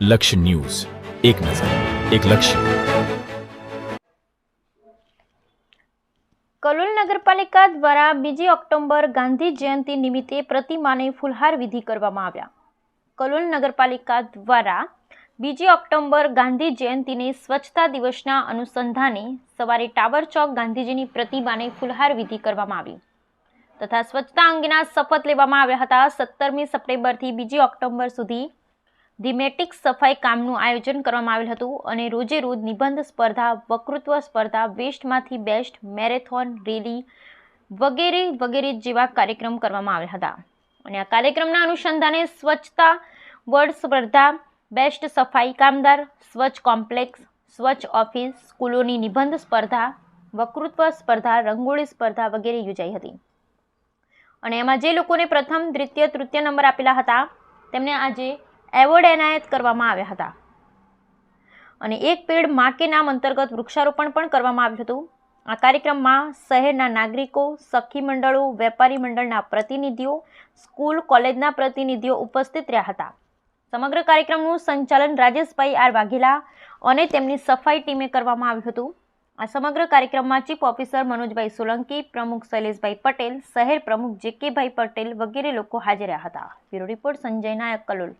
લક્ષ્ય ન્યૂઝ. એક નજર, એક લક્ષ્ય. કલોલ નગરપાલિકા દ્વારા બીજી ઓક્ટોબર ગાંધી જયંતિ નિમિત્તે પ્રતિમાને ફુલહાર વિધિ કરવામાં આવ્યા. કલોલ નગરપાલિકા દ્વારા બીજી ઓક્ટોબર ગાંધી જયંતિને સ્વચ્છતા દિવસના અનુસંધાને સવારે ટાવર ચોક ગાંધીજીની પ્રતિમાને ફુલહાર વિધિ કરવામાં આવી. તથા સ્વચ્છતા અંગેના શપથ લેવામાં આવ્યા હતા સત્તરમી સપ્ટેમ્બરથી બીજી ઓક્ટોબર સુધી ધીમેટિક સફાઈ કામનું આયોજન કરવામાં આવેલ હતું અને રોજે રોજ નિબંધ સ્પર્ધા, વક્તૃત્વ સ્પર્ધા, વેસ્ટમાંથી બેસ્ટ મેરેથોન, રેલી વગેરે વગેરે જેવા કાર્યક્રમ કરવામાં આવ્યા હતા. અને આ કાર્યક્રમના અનુસંધાને સ્વચ્છતા વર્ડ સ્પર્ધા, બેસ્ટ સફાઈ કામદાર, સ્વચ્છ કોમ્પ્લેક્સ, સ્વચ્છ ઓફિસ, સ્કૂલોની નિબંધ સ્પર્ધા, વક્તૃત્વ સ્પર્ધા, રંગોળી સ્પર્ધા વગેરે યોજાઈ હતી. અને એમાં જે લોકોને પ્રથમ, દ્વિતીય, તૃતીય નંબર આપેલા હતા, તેમને આજે એવોર્ડ એનાયત કરવામાં આવ્યા હતા. અને એક પેડમાં કે નામ અંતર્ગત વૃક્ષારોપણ પણ કરવામાં આવ્યું હતું. આ કાર્યક્રમમાં શહેરના નાગરિકો, સખી મંડળો, વેપારી મંડળના પ્રતિનિધિઓ, સ્કૂલ, કોલેજના પ્રતિનિધિઓ ઉપસ્થિત રહ્યા હતા. સમગ્ર કાર્યક્રમનું સંચાલન રાજેશભાઈ આર વાઘેલા અને તેમની સફાઈ ટીમે કરવામાં આવ્યું હતું. આ સમગ્ર કાર્યક્રમમાં ચીફ ઓફિસર મનોજભાઈ સોલંકી, પ્રમુખ શૈલેષભાઈ પટેલ, શહેર પ્રમુખ જેકેભાઈ પટેલ વગેરે લોકો હાજર રહ્યા હતા. Bureau report Sanjay Nayak Kalol.